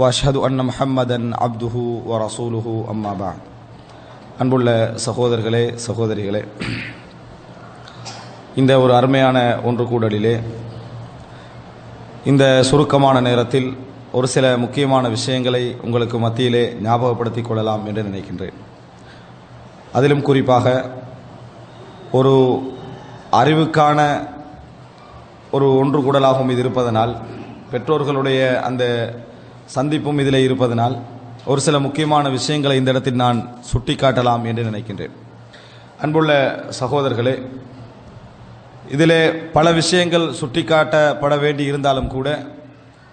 وأشهد أن محمدا عبده ورسوله أما بعد அன்புள்ள சகோதரர்களே சகோதரிகளே இந்த ஒரு அருமையான ஒன்று கூடலிலே இந்த சுருக்கமான நேரத்தில் ஒரு சில முக்கியமான விஷயங்களை உங்களுக்கு மத்தியிலே ஞாபகப்படுத்திக் கொள்ளலாம் என்று நினைக்கின்றேன் அதிலும் குறிப்பாக ஒரு அறிவுக்கான ஒரு ஒன்று கூடலாகவும் இது இருப்பதனால் பெற்றோர்களுடைய அந்த சந்திப்பும் இதில் இருப்பதனால் ஒரு சில முக்கியமான விஷயங்களை இந்த இடத்தில் நான் சுட்டிக்காட்டலாம் என்று நினைக்கின்றேன். அன்புள்ள சகோதரர்களே இதிலே பல விஷயங்கள் சுட்டிக்காட்டப்பட வேண்டி இருந்தாலும் கூட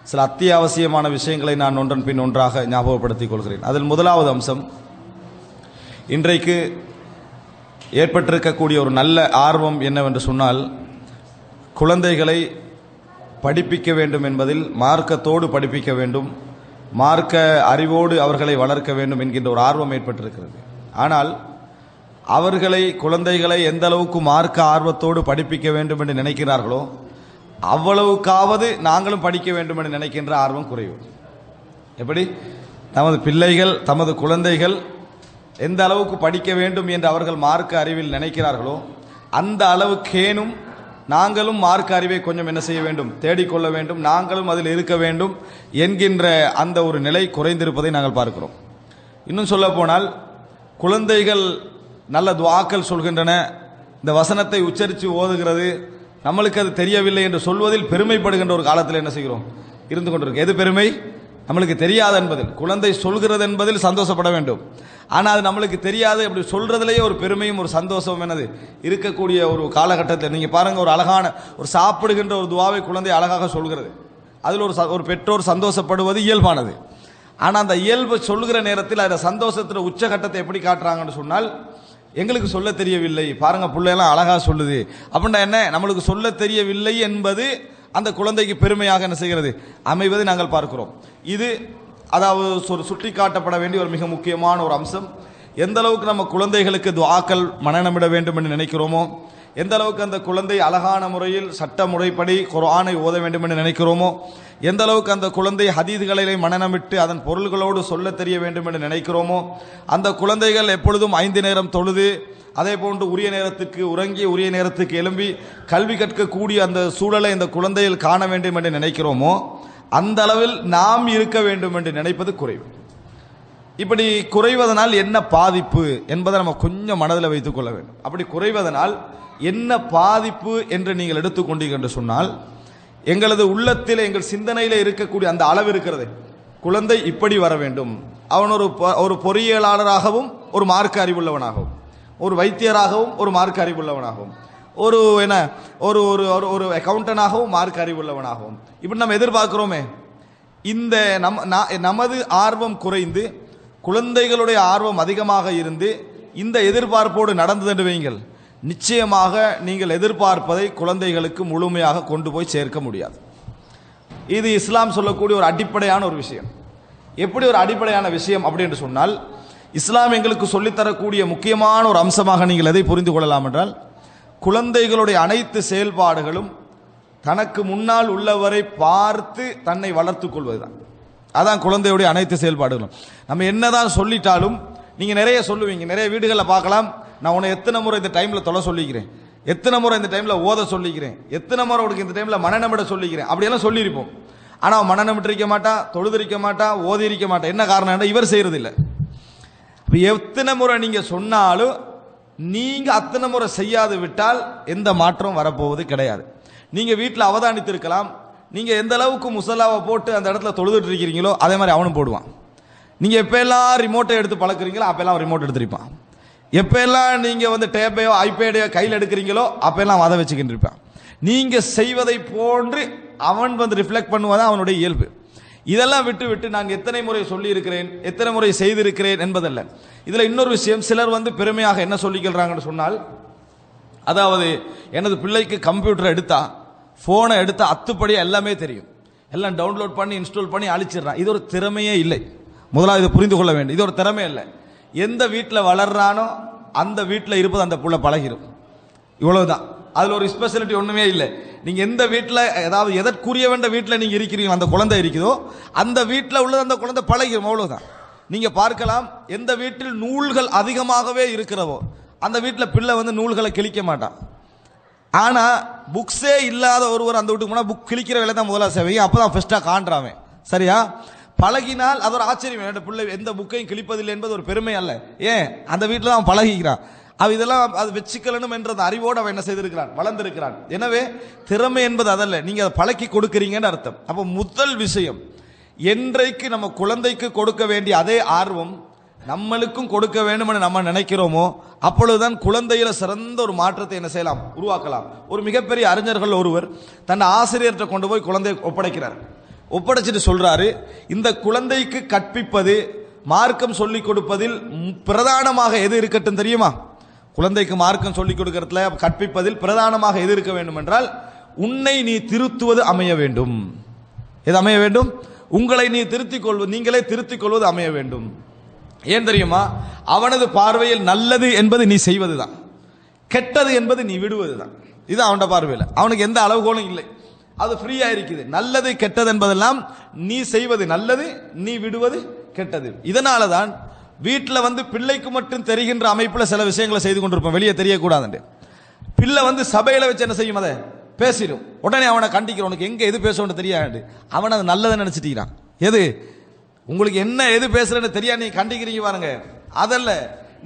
சில அத்தியாவசியமான விஷயங்களை நான் ஒன்றன் பின் ஒன்றாக ஞாபகப்படுத்திக் கொள்கிறேன். அதில் முதலாவது அம்சம் இன்றைக்கு ஏற்பட்டிருக்கக்கூடிய ஒரு நல்ல ஆர்வம் என்னவென்று சொன்னால் குழந்தைகளை படிப்பிக்க வேண்டும் என்பதில் மார்க்கத்தோடு படிப்பிக்க வேண்டும் மார்க்க அறிவோடு அவர்களை வளர்க்க வேண்டும் என்கின்ற ஒரு ஆர்வம் ஏற்பட்டிருக்கிறது. ஆனால் அவர்களை குழந்தைகளை எந்த அளவுக்கு மார்க்க ஆர்வத்தோடு படிப்பிக்க வேண்டும் என்று நினைக்கிறார்களோ அவ்வளவுக்காவது நாங்களும் படிக்க வேண்டும் என்று நினைக்கின்ற ஆர்வம் குறைவு. எப்படி? நமது பிள்ளைகள் தமது குழந்தைகள் எந்த அளவுக்கு படிக்க வேண்டும் என்று அவர்கள் மார்க்க அறிவில் நினைக்கிறார்களோ அந்த அளவுக்கேனும் நாங்களும் மார்க்க அறிவை கொஞ்சம் என்ன செய்ய வேண்டும்? தேடிக்கொள்ள வேண்டும். நாங்களும் அதில் இருக்க வேண்டும் என்கின்ற அந்த ஒரு நிலை குறைந்திருப்பதை நாங்கள் பார்க்கிறோம். இன்னும் சொல்ல போனால் குழந்தைகள் நல்ல துவாக்கள் சொல்கின்றன. இந்த வசனத்தை உச்சரித்து ஓதுகிறது. நம்மளுக்கு அது தெரியவில்லை என்று சொல்வதில் பெருமைப்படுகின்ற ஒரு காலத்தில் என்ன செய்கிறோம்? இருந்து கொண்டிருக்கு எது பெருமை? நம்மளுக்கு தெரியாது என்பதில் குழந்தை சொல்கிறது என்பதில் சந்தோஷப்பட வேண்டும். ஆனால் அது நம்மளுக்கு தெரியாது. அப்படி சொல்கிறதுலேயே ஒரு பெருமையும் ஒரு சந்தோஷமும் என்னது? இருக்கக்கூடிய ஒரு காலகட்டத்தில் நீங்கள் பாருங்கள் ஒரு அழகான ஒரு சாப்பிடுகின்ற ஒரு துவாவை குழந்தை அழகாக சொல்கிறது. அதில் ஒரு ச- ஒரு பெற்றோர் சந்தோஷப்படுவது இயல்பானது. ஆனால் அந்த இயல்பு சொல்கிற நேரத்தில் அந்த சந்தோஷத்தில் உச்சகட்டத்தை எப்படி காட்டுறாங்கன்னு சொன்னால் எங்களுக்கு சொல்ல தெரியவில்லை. பாருங்கள் பிள்ளையெல்லாம் அழகாக சொல்லுது. அப்படின்னா என்ன? நம்மளுக்கு சொல்ல தெரியவில்லை என்பது அந்த குழந்தைக்கு பெருமையாக என்ன செய்கிறது? அமைவதை நாங்கள் பார்க்கிறோம். இது அதாவது ஒரு சுட்டி காட்டப்பட வேண்டிய ஒரு மிக முக்கியமான ஒரு அம்சம். எந்த அளவுக்கு நம்ம குழந்தைகளுக்கு துவாக்கள் மனநமிட வேண்டும் என்று நினைக்கிறோமோ எந்த அளவுக்கு அந்த குழந்தை அழகான முறையில் சட்ட முறைப்படி குரானை ஓத வேண்டும் என்று நினைக்கிறோமோ எந்த அளவுக்கு அந்த குழந்தை ஹதீதுகளை மனநமிட்டு அதன் பொருள்களோடு சொல்ல தெரிய வேண்டும் என்று நினைக்கிறோமோ அந்த குழந்தைகள் எப்பொழுதும் ஐந்து நேரம் தொழுது அதே போன்று உரிய நேரத்துக்கு உறங்கி உரிய நேரத்துக்கு எழும்பி கல்வி கற்கக்கூடிய அந்த சூழலை இந்த குழந்தையில் காண வேண்டும் என்று நினைக்கிறோமோ அந்த அளவில் நாம் இருக்க வேண்டும் என்று நினைப்பது குறைவு. இப்படி குறைவதனால் என்ன பாதிப்பு என்பதை நம்ம கொஞ்சம் மனதில் வைத்துக் கொள்ள வேண்டும். அப்படி குறைவதனால் என்ன பாதிப்பு என்று நீங்கள் எடுத்துக்கொண்டீங்க என்று சொன்னால் எங்களது உள்ளத்தில் எங்கள் சிந்தனையில் இருக்கக்கூடிய அந்த அளவு இருக்கிறது. குழந்தை இப்படி வர வேண்டும். அவன் ஒரு பொ- ஒரு பொறியியலாளராகவும் ஒரு மார்க்க அறிவுள்ளவனாகவும் ஒரு வைத்தியராகவும் ஒரு மார்க்க அறிவுள்ளவனாகவும். ஒரு என்ன ஒரு ஒரு ஒரு- ஒரு அக்கௌண்டனாகவும் மார்க் அறிவுள்ளவனாகவும் இப்படி நம்ம எதிர்பார்க்குறோமே இந்த நம் நமது ஆர்வம் குறைந்து குழந்தைகளுடைய ஆர்வம் அதிகமாக இருந்து இந்த எதிர்பார்ப்போடு நடந்தது வையுங்கள். நிச்சயமாக நீங்கள் எதிர்பார்ப்பதை குழந்தைகளுக்கு முழுமையாக கொண்டு போய் சேர்க்க முடியாது. இது இஸ்லாம் சொல்லக்கூடிய ஒரு அடிப்படையான ஒரு விஷயம். எப்படி ஒரு அடிப்படையான விஷயம் அப்படி என்று சொன்னால் இஸ்லாம் எங்களுக்கு சொல்லித்தரக்கூடிய முக்கியமான ஒரு அம்சமாக நீங்கள் எதை புரிந்து கொள்ளலாம் என்றால் குழந்தைகளுடைய அனைத்து செயல்பாடுகளும் தனக்கு முன்னால் உள்ளவரை பார்த்து தன்னை வளர்த்து கொள்வது தான் அதான் குழந்தையுடைய அனைத்து செயல்பாடுகளும். நம்ம என்னதான் சொல்லிட்டாலும் நீங்கள் நிறைய சொல்லுவீங்க. நிறைய வீடுகளில் பார்க்கலாம். நான் உன்னை எத்தனை முறை இந்த டைமில் தொலை சொல்லிக்கிறேன். எத்தனை முறை இந்த டைமில் ஓத சொல்லிக்கிறேன். எத்தனை முறை உனக்கு இந்த டைமில் மனநமிட சொல்லிக்கிறேன். அப்படியெல்லாம் சொல்லியிருப்போம். ஆனால் அவன் மனநமிட்டிருக்க மாட்டான் தொழுதிருக்க மாட்டான் ஓதி இருக்க மாட்டான் என்ன காரணம் இவர் செய்கிறது இல்லை இப்போ எத்தனை முறை நீங்கள் சொன்னாலும் நீங்க அத்தனை முறை செய்யாது விட்டால் எந்த மாற்றம் வரப்போவது கிடையாது. நீங்க வீட்டில் அவதானித்திருக்கலாம். நீங்க எந்த அளவுக்கு முசலாவை போட்டு அந்த இடத்துல தொழுதுட்டு இருக்கிறீங்களோ அதே மாதிரி அவனும் போடுவான். நீங்க எப்பெல்லாம் ரிமோட்டை எடுத்து பழக்கிறீங்களோ அப்பெல்லாம் ரிமோட் எடுத்திருப்பான். எப்பெல்லாம் நீங்க வந்து டேப்பையோ ஐபேடையோ கையில் எடுக்கிறீங்களோ அப்பெல்லாம் அதை வச்சுக்கிட்டு இருப்பான். நீங்க செய்வதை போன்று அவன் வந்து ரிஃப்ளெக்ட் பண்ணுவதான் அவனுடைய இயல்பு. இதெல்லாம் விட்டு விட்டு நான் எத்தனை முறை சொல்லியிருக்கிறேன் எத்தனை முறை செய்திருக்கிறேன் என்பதல்ல. இதில் இன்னொரு விஷயம் சிலர் வந்து பெருமையாக என்ன சொல்லிக்கிறாங்கன்னு சொன்னால் அதாவது எனது பிள்ளைக்கு கம்ப்யூட்டர் எடுத்தா ஃபோனை எடுத்தா அத்துப்படியாக எல்லாமே தெரியும். எல்லாம் டவுன்லோட் பண்ணி இன்ஸ்டால் பண்ணி அழிச்சிடுறான். இது ஒரு திறமையே இல்லை. முதலாவது இதை புரிந்து கொள்ள வேண்டும். இது ஒரு திறமை இல்லை. எந்த வீட்டில் வளர்றானோ அந்த வீட்டில் இருப்பது அந்த புள்ள பழகிரும். இவ்வளவுதான். அதில் ஒரு ஸ்பெஷலிட்டி ஒன்றுமே இல்லை. நீங்கள் எந்த வீட்டில் ஏதாவது எதற்குரிய வேண்ட வீட்டில் நீங்கள் இருக்கிறீங்க அந்த குழந்தை இருக்குதோ அந்த வீட்டில் உள்ளது அந்த குழந்தை பழகிரும் அவ்வளோதான் நீங்கள் பார்க்கலாம் எந்த வீட்டில் நூல்கள் அதிகமாகவே இருக்கிறவோ அந்த வீட்டில் பிள்ளை வந்து நூல்களை கிழிக்க மாட்டான். ஆனால் புக்ஸே இல்லாத ஒருவர் அந்த வீட்டுக்கு போனால் புக் கிழிக்கிற வேலை தான் முதல்ல செய்வீங்க அப்பதான் ஃபஸ்ட்டாக காண்றாமே. சரியா? பழகினால் அது ஒரு ஆச்சரியம் என்னோட பிள்ளை எந்த புக்கையும் கிழிப்பதில்லை என்பது ஒரு பெருமை அல்ல. ஏன்? அந்த வீட்டில் அவன் பழகிக்கிறான். அவ இதெல்லாம் அது வச்சுக்கலனும் என்ற அந்த அறிவோடு அவன் என்ன செய்திருக்கிறான் வளர்ந்திருக்கிறான். எனவே திறமை என்பது அதல்ல. நீங்கள் அதை பழக்கி கொடுக்குறீங்கன்னு அர்த்தம். அப்போ முதல் விஷயம் என்றைக்கு நம்ம குழந்தைக்கு கொடுக்க வேண்டிய அதே ஆர்வம் நம்மளுக்கும் கொடுக்க வேண்டும்னு நம்ம நினைக்கிறோமோ அப்பொழுதுதான் குழந்தையில சிறந்த ஒரு மாற்றத்தை என்ன செய்யலாம்? உருவாக்கலாம். ஒரு மிகப்பெரிய அறிஞர்கள் ஒருவர் தன் ஆசிரியர்கிட்ட கொண்டு போய் குழந்தையை ஒப்படைக்கிறார். ஒப்படைச்சிட்டு சொல்றாரு இந்த குழந்தைக்கு கற்பிப்பது மார்க்கம் சொல்லிக் கொடுப்பதில் பிரதானமாக எது இருக்கட்டும் தெரியுமா? குழந்தைக்கு மார்க்கம் சொல்லிக் கொடுக்கறதுல கற்பிப்பதில் பிரதானமாக எது இருக்க வேண்டும் என்றால் உன்னை நீ திருத்துவது அமைய வேண்டும். எது அமைய வேண்டும்? உங்களை நீ திருத்திக் கொள்வது நீங்களே திருத்திக் கொள்வது அமைய வேண்டும். ஏன் தெரியுமா? அவனது பார்வையில் நல்லது என்பது நீ செய்வது தான் கெட்டது என்பது நீ விடுவது தான் இது அவனோட பார்வையில். அவனுக்கு எந்த அளவுகோலும் இல்லை. அது ஃப்ரீயாக இருக்குது. நல்லது கெட்டது என்பதெல்லாம் நீ செய்வது நல்லது நீ விடுவது கெட்டது. இதனால தான் வீட்டில் வந்து பிள்ளைக்கு மட்டும் தெரிகின்ற அமைப்பில் சில விஷயங்களை செய்து கொண்டிருப்போம். வெளியே தெரியக்கூடாதுண்டு பிள்ளை வந்து சபையில் வச்சு என்ன செய்யும் அதை? பேசிடும். உடனே அவனை கண்டிக்கிறோம். உனக்கு எங்கே எது பேசணும்னு தெரியாது. அவன் அது நல்லதை நினச்சிட்டிக்கிறான் எது? உங்களுக்கு என்ன எது பேசுறேன்னு தெரியாது. நீங்கள் கண்டிக்கிறீங்க பாருங்க. அதல்ல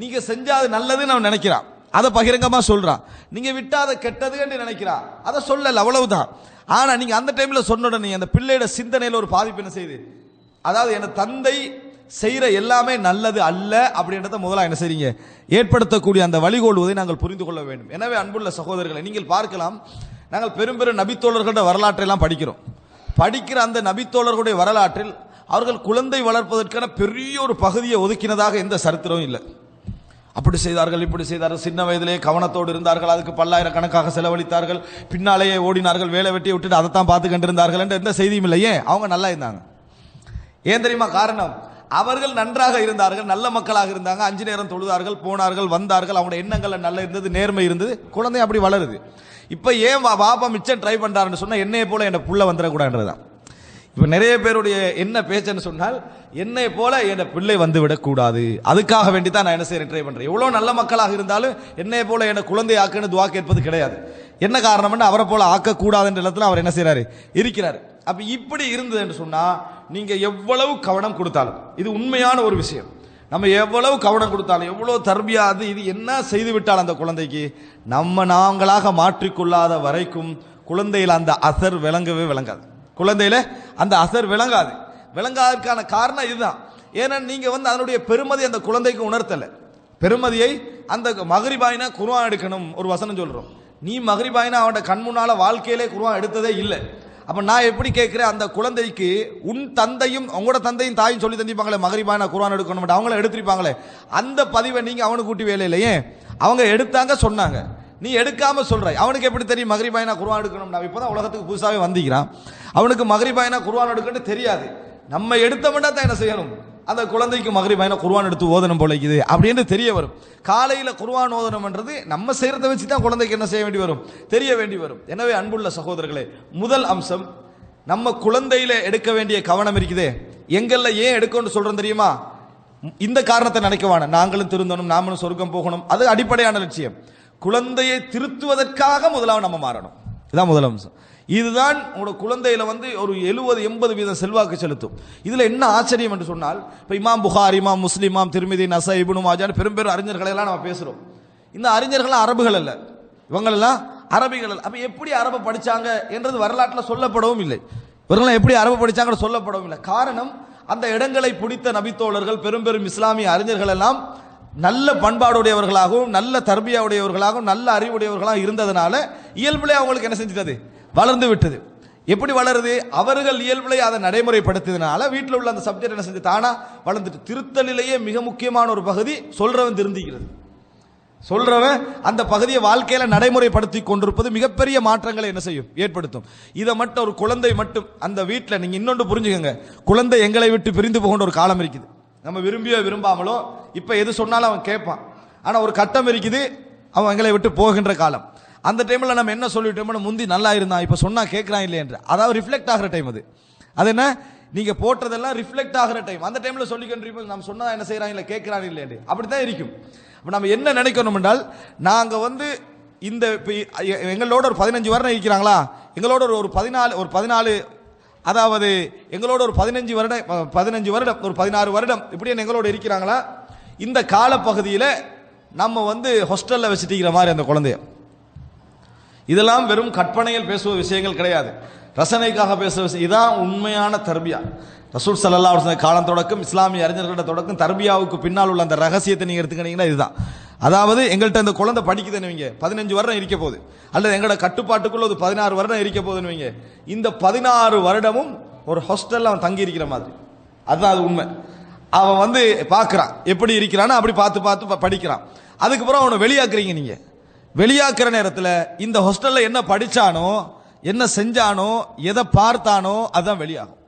நீங்கள் செஞ்சால் அது நல்லதுன்னு அவன் நினைக்கிறான். அதை பகிரங்கமாக சொல்கிறான் நீங்கள் விட்டால் அதை கெட்டதுன்னு நினைக்கிறான். அதை சொல்லலை அவ்வளவுதான். ஆனால் நீங்கள் அந்த டைமில் சொன்ன உடனே அந்த பிள்ளையோட சிந்தனையில் ஒரு பாதிப்பு என்ன செய்யுது? அதாவது என் தந்தை செய்கிற எல்லாமே நல்லது அல்ல அப்படின்றத முதல்ல என்ன செய்றீங்க? ஏற்படுத்தக்கூடிய அந்த வழிகோடுவதை நாங்கள் புரிந்து கொள்ள வேண்டும். எனவே அன்புள்ள சகோதரர்களை நீங்கள் பார்க்கலாம். நாங்கள் பெரும் பெரும் நபித்தோழர்களோட வரலாற்றையெல்லாம் படிக்கிறோம். படிக்கிற அந்த நபித்தோழர்களுடைய வரலாற்றில் அவர்கள் குழந்தை வளர்ப்பதற்கான பெரிய ஒரு பகுதியை ஒதுக்கினதாக எந்த சரித்திரமும் இல்லை. அப்படி செய்தார்கள் இப்படி செய்தார்கள். சின்ன வயதிலே கவனத்தோடு இருந்தார்கள் அதுக்கு பல்லாயிரக்கணக்காக செலவழித்தார்கள் பின்னாலேயே ஓடினார்கள் வேலை வெட்டி விட்டுட்டு அதைத்தான் பார்த்து கண்டிருந்தார்கள் என்ற எந்த செய்தியும் இல்லை. ஏன்? அவங்க நல்லா இருந்தாங்க. ஏன் தெரியுமா காரணம்? அவர்கள் நன்றாக இருந்தார்கள் நல்ல மக்களாக இருந்தாங்க அஞ்சு நேரம் தொழுதார்கள் போனார்கள் வந்தார்கள் அவங்க எண்ணங்கள் நல்ல இருந்தது நேர்மை இருந்தது குழந்தை அப்படி வளருது. இப்போ ஏன் வா- பாப்பா மிச்சம் ட்ரை பண்ணுறாருன்னு சொன்னால் என்னைய போல என்னை புள்ள வந்துடக்கூடாதுன்றதுதான். இப்போ நிறைய பேருடைய என்ன பேச்சுன்னு சொன்னால் என்னை போல என் பிள்ளை வந்து விடக்கூடாது அதுக்காக வேண்டி தான் நான் என்ன செய்கிறேன் ட்ரை பண்ணுறேன் எவ்வளோ நல்ல மக்களாக இருந்தாலும் என்னைய போல என்னை குழந்தை ஆக்குன்னு துவா கேட்பது கிடையாது. என்ன காரணம்னு அவரை போல ஆக்கக்கூடாதுன்ற இடத்துல அவர் என்ன செய்கிறாரு இருக்கிறார். அப்போ இப்படி இருந்தது என்று சொன்னால் நீங்கள் எவ்வளவு கவனம் கொடுத்தாலும் இது உண்மையான ஒரு விஷயம். நம்ம எவ்வளவு கவனம் கொடுத்தாலும் எவ்வளோ தர்பியாது இது என்ன செய்து விட்டால் அந்த குழந்தைக்கு? நம்ம நாங்களாக மாற்றிக்கொள்ளாத வரைக்கும் குழந்தையில் அந்த அசர் விளங்கவே விளங்காது. குழந்தையில் அந்த அசர் விளங்காது. விளங்காதற்கான காரணம் இதுதான். ஏன்னா நீங்கள் வந்து அதனுடைய பெருமதி அந்த குழந்தைக்கு உணர்த்தல. பெருமதியை அந்த மகரிபாயினா குருவான் எடுக்கணும் ஒரு வசனம் சொல்கிறோம் நீ மகரிபாயினா அவனோட கண் முன்னால் வாழ்க்கையிலே குருவான் எடுத்ததே இல்லை. அப்போ நான் எப்படி கேட்குறேன்? அந்த குழந்தைக்கு உன் தந்தையும் உங்களோட தந்தையும் தாயும் சொல்லி தந்திருப்பாங்களே மகரிபான குரான் எடுக்கணும் அவங்கள எடுத்திருப்பாங்களே. அந்த பதிவை நீங்கள் அவனுக்கு கூட்டி வேலை இல்லையே? அவங்க எடுத்தாங்க சொன்னாங்க. நீ எடுக்காம சொல்ற. அவனுக்கு எப்படி தெரியும் மகரிபாயினா குருவான் எடுக்கணும்னா? இப்போ தான் உலகத்துக்கு புதுசாகவே வந்திக்கிறான் அவனுக்கு மகரிபாயினா குருவான் எடுக்கணும்னு தெரியாது. நம்ம எடுத்தோம்னா தான் என்ன செய்யணும்? அந்த குழந்தைக்கு மகரிபாயினா குருவான் எடுத்து ஓதனம் போல இருக்குது. அப்படின்னு தெரிய வரும். காலையில் குர்ஆன் ஓதனம்ன்றது நம்ம செய்கிறத வச்சு தான் குழந்தைக்கு என்ன செய்ய வேண்டி வரும்? தெரிய வேண்டி வரும். எனவே அன்புள்ள சகோதரர்களே முதல் அம்சம் நம்ம குழந்தையில எடுக்க வேண்டிய கவனம் இருக்குதே. எங்கள்ல ஏன் எடுக்கணும்னு சொல்றோம் தெரியுமா? இந்த காரணத்தை நினைக்கவான நாங்களும் திருந்தணும் நாமளும் சொர்க்கம் போகணும். அது அடிப்படையான லட்சியம். குழந்தையை திருத்துவதற்காக முதலாவது நம்ம மாறணும். இதான் முதல் அம்சம். இதுதான் உங்களோட குழந்தையில வந்து ஒரு எழுபது எண்பது வீதம் செல்வாக்கு செலுத்தும். இதில் என்ன ஆச்சரியம் என்று சொன்னால் இப்போ இமாம் புகார் இமாம் முஸ்லிம் இமாம் திருமிதி நசா இபுனு மாஜான் பெரும் பெரும் அறிஞர்களை எல்லாம் நம்ம பேசுகிறோம் இந்த அறிஞர்கள்லாம் அரபுகள் அல்ல. இவங்களெல்லாம் அரபிகள் அல்ல. அப்ப எப்படி அரபு படித்தாங்க என்றது வரலாற்றில் சொல்லப்படவும் இல்லை. இவர்கள்லாம் எப்படி அரபு படித்தாங்கன்னு சொல்லப்படவும் இல்லை. காரணம் அந்த இடங்களை பிடித்த நபித்தோழர்கள் பெரும் பெரும் இஸ்லாமிய அறிஞர்கள் எல்லாம் நல்ல பண்பாடுடையவர்களாகவும் நல்ல தர்பியாவுடையவர்களாகவும் நல்ல அறிவுடையவர்களாக இருந்ததுனால இயல்பிலே அவங்களுக்கு என்ன செஞ்சிட்டது? வளர்ந்து விட்டது. எப்படி வளருது? அவர்கள் இயல்பிலே அதை நடைமுறைப்படுத்தினால வீட்டில் உள்ள அந்த சப்ஜெக்ட் என்ன செஞ்சு தானா வளர்ந்துட்டு திருத்தலிலேயே மிக முக்கியமான ஒரு பகுதி சொல்றவன் திருந்திக்கிறது சொல்றவன் அந்த பகுதியை வாழ்க்கையில நடைமுறைப்படுத்தி கொண்டிருப்பது மிகப்பெரிய மாற்றங்களை என்ன செய்யும்? ஏற்படுத்தும். இதை மட்டும் ஒரு குழந்தை மட்டும் அந்த வீட்டில் நீங்க இன்னொன்று புரிஞ்சுக்கங்க. குழந்தை எங்களை விட்டு பிரிந்து போகின்ற ஒரு காலம் இருக்குது. நம்ம விரும்பியோ விரும்பாமலோ இப்போ எது சொன்னாலும் அவன் கேட்பான். ஆனால் ஒரு கட்டம் இருக்குது அவன் எங்களை விட்டு போகின்ற காலம். அந்த டைமில் நம்ம என்ன சொல்லிட்டோம்னு முந்தி நல்லா இருந்தான் இப்போ சொன்னால் கேட்குறான் இல்லையன்ற அதாவது ரிஃப்ளெக்ட் ஆகிற டைம் அது. அது என்ன? நீங்கள் போட்டதெல்லாம் ரிஃப்ளெக்ட் ஆகிற டைம் அந்த டைமில் சொல்லிக்கிட்டு நம்ம சொன்னால் என்ன செய்யறாங்க இல்லை கேட்கறான் இல்லையன்று அப்படித்தான் இருக்கும். இப்போ நம்ம என்ன நினைக்கணும் என்றால் நாங்கள் வந்து இந்த இப்போ எங்களோட ஒரு பதினஞ்சு வருடம் இருக்கிறாங்களா? எங்களோட ஒரு ஒரு பதினாலு ஒரு பதினாலு அதாவது எங்களோட ஒரு பதினஞ்சு வருடம் பதினஞ்சு வருடம் ஒரு பதினாறு வருடம் இப்படி எங்களோட இருக்கிறாங்களா? இந்த காலப்பகுதியில் நம்ம வந்து ஹாஸ்டலில் வச்சுட்டு மாதிரி அந்த குழந்தைய. இதெல்லாம் வெறும் கற்பனையில் பேசுவ விஷயங்கள் கிடையாது. ரசனைக்காக பேசுகிற விஷயம். இதுதான் உண்மையான தர்பியா. ரசூல் சல்லா காலம் தொடக்கம் இஸ்லாமிய அறிஞர்களோட தொடக்கம் தர்பியாவுக்கு பின்னால் உள்ள அந்த ரகசியத்தை நீங்கள் எடுத்துக்கிட்டீங்கன்னா இதுதான். அதாவது எங்கள்கிட்ட அந்த குழந்தை படிக்குதுன்னு வைங்க. பதினஞ்சு வருடம் இருக்க போகுது. அல்லது எங்களோட கட்டுப்பாட்டுக்குள்ள ஒரு பதினாறு வருடம் இருக்க போகுதுன்னு வைங்க. இந்த பதினாறு வருடமும் ஒரு ஹாஸ்டல்ல அவன் தங்கி இருக்கிற மாதிரி. அதுதான் அது உண்மை. அவன் வந்து பார்க்கறான். எப்படி இருக்கிறான்னு அப்படி பார்த்து பார்த்து படிக்கிறான். அதுக்கப்புறம் அவனை வெளியாக்குறீங்க நீங்கள் வெளியாக்குற நேரத்தில் இந்த ஹாஸ்டலில் என்ன படிச்சானோ என்ன செஞ்சானோ எதை பார்த்தானோ அதுதான் வெளியாகும்.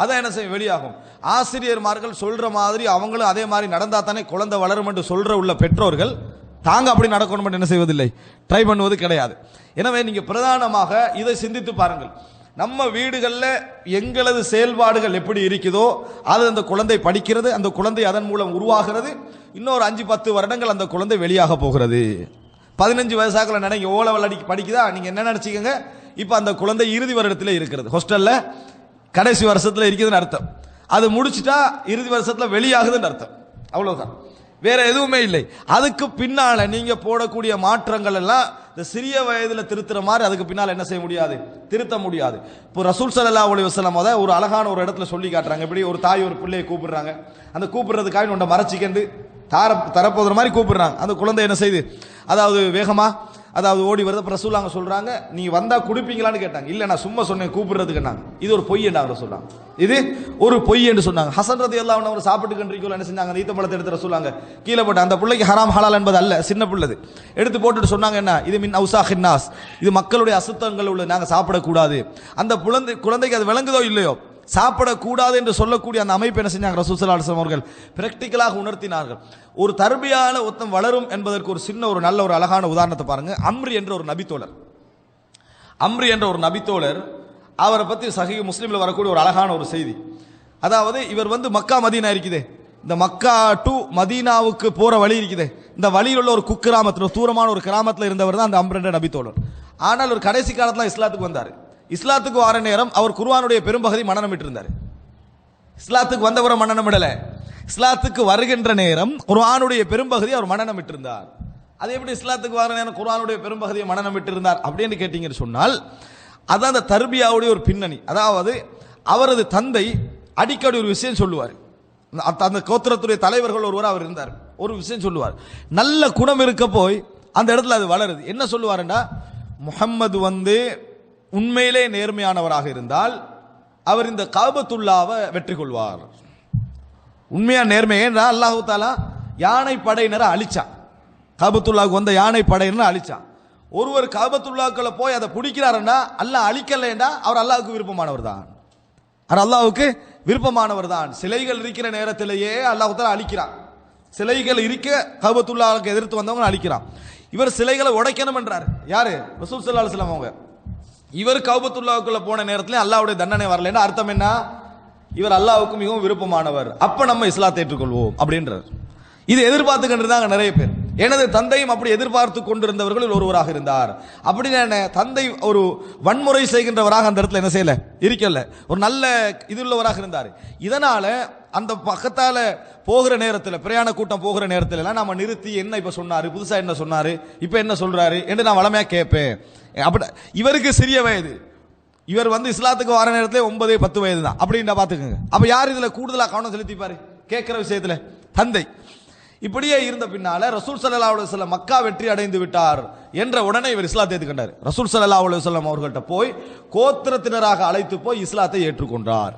அதான் என்ன செய்யும் வெளியாகும். ஆசிரியர்மார்கள் சொல்ற மாதிரி அவங்களும் அதே மாதிரி நடந்தா தானே குழந்தை வளரும் என்று சொல்ற உள்ள பெற்றோர்கள் தாங்க அப்படி நடக்கணும் என்று என்ன செய்வதில்லை. ட்ரை பண்ணுவது கிடையாது. எனவே நீங்க பிரதானமாக இதை சிந்தித்து பாருங்கள். நம்ம வீடுகளில் எங்களது செயல்பாடுகள் எப்படி இருக்குதோ அது அந்த குழந்தை படிக்கிறது அந்த குழந்தை அதன் மூலம் உருவாகிறது. இன்னொரு அஞ்சு பத்து வருடங்கள் அந்த குழந்தை வெளியாக போகிறது. பதினஞ்சு வயசாக்கள் நினைக்க ஓலை வல்லடி படிக்குதா? நீங்கள் என்ன நினச்சிக்கோங்க? இப்போ அந்த குழந்தை இறுதி வருடத்தில் இருக்கிறது. ஹாஸ்டலில் கடைசி வருஷத்தில் இருக்குதுன்னு அர்த்தம். அது முடிச்சிட்டா இறுதி வருஷத்தில் வெளியாகுதுன்னு அர்த்தம். அவ்வளோதான் வேற எதுவுமே இல்லை. அதுக்கு பின்னால் நீங்க போடக்கூடிய மாற்றங்கள் எல்லாம் இந்த சிறிய வயதில் திருத்துற மாதிரி அதுக்கு பின்னால் என்ன செய்ய முடியாது? திருத்த முடியாது. இப்போ ரசூல் சல்லா அலைஹி வசலம் அத ஒரு அழகான ஒரு இடத்துல சொல்லி காட்டுறாங்க. இப்படி ஒரு தாய் ஒரு பிள்ளையை கூப்பிடுறாங்க. அந்த கூப்பிடுறதுக்காக உன்னை மறைச்சிக்கண்டு தார தரப்போகிற மாதிரி கூப்பிடுறாங்க. அந்த குழந்தை என்ன செய்யுது அதாவது வேகமாக அதாவது ஓடி வருது. அப்புறம் ரசூலாங்க சொல்கிறாங்க நீ வந்தால் குடிப்பீங்களான்னு கேட்டாங்க. இல்லை நான் சும்மா சொன்னேன் கூப்பிடுறதுக்குன்னாங்க இது ஒரு பொய் என்றாங்க சொன்னாங்க. இது ஒரு பொய் என்று சொன்னாங்க. ஹசன் ரதி எல்லாம் அவர் சாப்பிட்டு கண்டிருக்கோம் என்ன செஞ்சாங்க? அந்த ஈத்த பழத்தை எடுத்து ரசூலாங்க கீழே போட்டு அந்த பிள்ளைக்கு ஹராம் ஹலால் என்பது அல்ல சின்ன பிள்ளது. எடுத்து போட்டுட்டு சொன்னாங்க என்ன? இது மின் அவுசா ஹின்னாஸ் இது மக்களுடைய அசுத்தங்கள் உள்ள நாங்கள் சாப்பிடக்கூடாது. அந்த குழந்தை குழந்தைக்கு அது விளங்குதோ இல்லையோ? சாப்பிடக்கூடாது என்று சொல்லக்கூடிய அந்த அமைப்பு என்ன செஞ்சாங்க? ரசூசல்லா அலிஸ்லாம் அவர்கள் பிராக்டிக்கலாக உணர்த்தினார்கள். ஒரு தர்பியான ஒத்தம் வளரும் என்பதற்கு ஒரு சின்ன ஒரு நல்ல ஒரு அழகான உதாரணத்தை பாருங்க. அம்ரி என்ற ஒரு நபித்தோழர். அம்ரி என்ற ஒரு நபித்தோழர் அவரை பற்றி சஹி முஸ்லீமில் வரக்கூடிய ஒரு அழகான ஒரு செய்தி. அதாவது இவர் வந்து மக்கா மதீனா இருக்குது. இந்த மக்கா டு மதீனாவுக்கு போகிற வழி இருக்குது. இந்த வழியில் உள்ள ஒரு குக்கிராமத்தில் ஒரு தூரமான ஒரு கிராமத்தில் இருந்தவர் தான் அந்த அம்ரண்ட என்ற நபித்தோழர். ஆனால் ஒரு கடைசி காலத்தில் இஸ்லாத்துக்கு வந்தார். இஸ்லாத்துக்கு வர நேரம் அவர் குர்வானுடைய பெரும்பகுதி மனநமிட்டு இருந்தார் இஸ்லாத்துக்கு வந்தவரை மனநமிடல இஸ்லாத்துக்கு வருகின்ற நேரம் குர்ஆனுடைய பெரும்பகுதி அவர் மனநமிட்டு இருந்தார் அது எப்படி இஸ்லாத்துக்கு வர நேரம் குர்ஆனுடைய பெரும்பகுதியை மனநமிட்டு இருந்தார் அப்படின்னு கேட்டீங்கன்னு சொன்னால் அதான் அந்த தர்பியாவுடைய ஒரு பின்னணி. அதாவது அவரது தந்தை அடிக்கடி ஒரு விஷயம் சொல்லுவார். அந்த- அந்த கோத்திரத்துடைய தலைவர்கள் ஒருவர் அவர் இருந்தார். ஒரு விஷயம் சொல்லுவார். நல்ல குணம் இருக்க போய் அந்த இடத்துல அது வளருது. என்ன சொல்லுவாருன்னா முஹம்மது வந்து உண்மையிலே நேர்மையானவராக இருந்தால் அவர் இந்த காபத்துல்லாவை வெற்றி கொள்வார். உண்மையா நேர்மை ஏன்னா அல்லாஹு தாலா யானை படையினரை அழிச்சான். காபத்துல்லாவுக்கு வந்த யானை படையினரை அழிச்சான். ஒருவர் காபத்துல்லாக்களை போய் அதை பிடிக்கிறாருன்னா அல்லாஹ் அழிக்கலைன்னா அவர் அல்லாவுக்கு விருப்பமானவர் தான். அவர் அல்லாவுக்கு விருப்பமானவர் தான். சிலைகள் இருக்கிற நேரத்திலேயே அல்லாஹு தாலா அழிக்கிறான். சிலைகள் இருக்க காபத்துல்லாவுக்கு எதிர்த்து வந்தவங்க அழிக்கிறான். இவர் சிலைகளை உடைக்கணும் என்றார். யாரு? ரசூல் சல்லா அலைஹி அவங்க. இவர் கவுபத்துல்லாவுக்குள்ள போன நேரத்தில் அல்லாவுடைய தண்டனை வரலன்னு அர்த்தம் என்ன? இவர் அல்லாவுக்கு மிகவும் விருப்பமானவர். அப்ப நம்ம இஸ்லாத்தை ஏற்றுக்கொள்வோம் அப்படின்றார். இது எதிர்பார்த்து கொண்டிருந்தாங்க நிறைய பேர். எனது தந்தையும் அப்படி எதிர்பார்த்து கொண்டிருந்தவர்களில் ஒருவராக இருந்தார். அப்படின்னு என்ன தந்தை ஒரு வன்முறை செய்கின்றவராக அந்த இடத்துல என்ன செய்யல? இருக்கல. ஒரு நல்ல இது உள்ளவராக இருந்தார். இதனால அந்த பக்கத்தால் போகிற நேரத்தில் பிரயாண கூட்டம் போகிற நேரத்தில் எல்லாம் நம்ம நிறுத்தி என்ன இப்போ சொன்னார்? புதுசாக என்ன சொன்னார்? இப்போ என்ன சொல்கிறாரு என்று நான் வளமையாக கேட்பேன். அப்படி இவருக்கு சிறிய வயது. இவர் வந்து இஸ்லாத்துக்கு வர நேரத்தில் ஒன்பது பத்து வயது தான். அப்படின்னு பார்த்துக்கோங்க அப்போ யார் இதில் கூடுதலாக கவனம் செலுத்திப்பார்? கேட்குற விஷயத்தில். தந்தை. இப்படியே இருந்த பின்னால ரசூல் சல்லா அலுவலம் மக்கா வெற்றி அடைந்து விட்டார் என்ற உடனே இவர் இஸ்லாத்தை ஏற்றுக்கொண்டார் ரசூல் சல்லா அலுவலம் அவர்கள்ட்ட போய் கோத்திரத்தினராக அழைத்து போய் இஸ்லாத்தை ஏற்றுக்கொண்டார்.